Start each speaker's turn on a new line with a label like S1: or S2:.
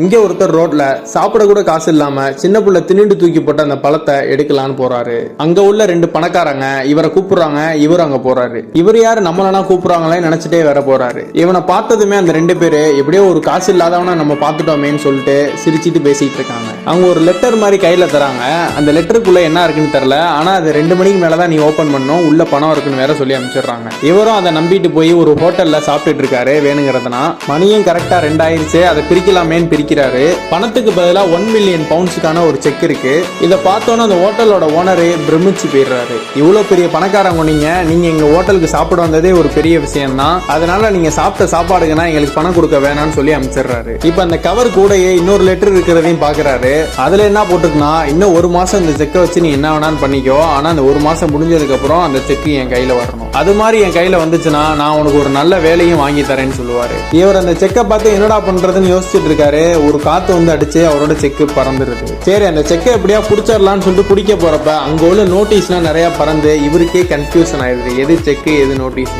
S1: இங்கே ஒருத்தர் ரோட்ல சாப்பிட கூட காசு இல்லாம சின்ன புள்ள தின்னுண்டு தூக்கி போட்ட அந்த பழத்தை எடுக்கலான்னு போறாரு. அங்க உள்ள ரெண்டு பணக்காரங்க இவரை கூப்பிடுறாங்க இவர் அங்க போறாரு. இவர் யாரு? நம்மளனா கூப்பிடுறாங்களே நினைச்சிட்டே வர போறாரு. இவனை பார்த்ததுமே அந்த ரெண்டு பேரு எப்படியோ ஒரு காசு இல்லாதவனை நம்ம பார்த்துட்டோமேன்னு சொல்லிட்டு சிரிச்சிட்டு பேசிட்டு இருக்காங்க. அவங்க ஒரு லெட்டர் மாதிரி கையில தராங்க. அந்த லெட்டருக்குள்ள என்ன இருக்குன்னு தெரியல. ஆனா அது ரெண்டு மணிக்கு மேலதான் நீ ஓபன் பண்ணும் உள்ள பணம் இருக்குன்னு வேற சொல்லி அனுப்பிச்சிடுறாங்க. இவரும் அதை நம்பிட்டு போய் ஒரு ஹோட்டல்ல சாப்பிட்டுட்டு இருக்காரு வேணுங்கிறதுனா. மணியும் கரெக்டா ரெண்டாயிருச்சு. அதை பிரிக்கலாமேன்னு பிரிக்கிறாரு பணத்துக்கு பதிலா ஒன் மில்லியன் பவுண்ட்ஸுக்கான ஒரு செக் இருக்கு. இதை பார்த்தோன்னே அந்த ஹோட்டலோட ஓனரே பிரமிச்சு போயிடுறாரு. இவ்வளோ பெரிய பணக்காரங்க நீங்க. நீங்க எங்க ஹோட்டலுக்கு சாப்பிட வந்ததே ஒரு பெரிய விஷயம் தான் அதனால நீங்க சாப்பிட்ட சாப்பாடுக்குன்னா எங்களுக்கு பணம் கொடுக்க வேணாம்னு சொல்லி அமைச்சிடுறாரு. இப்போ அந்த கவர் கூடயே இன்னொரு லெட்டர் இருக்கிறதையும் பாக்குறாரு அதுல என்ன போட்டிருக்குன்னா இன்னும் ஒரு மாசம் இந்த செக்கை வச்சு நீ என்ன வேணாலும் பண்ணிக்கோ. ஆனா அந்த ஒரு மாசம் முடிஞ்சதுக்கு அப்புறம் அந்த செக் என் கையில வரணும். அது மாதிரி என் கையில வந்துச்சுன்னா நான் உனக்கு ஒரு நல்ல வேலையும் வாங்கி தரேன்னு சொல்லுவாரு. இவர் அந்த செக்கை பார்த்து என்னடா பண்றதுன்னு யோசிச்சுட்டு இருக்காரு. ஒரு காத்து வந்து அடிச்சு அவரோட செக்கு பறந்துருது சரி அந்த செக்கை எப்படியா பிடிச்சிடலான்னு சொல்லிட்டு பிடிக்க போறப்ப அங்க உள்ள நோட்டீஸ்லாம் நிறைய பறந்து இவருக்கே கன்ஃபியூஷன் ஆயிடுது. எது செக்கு எது நோட்டீஸ்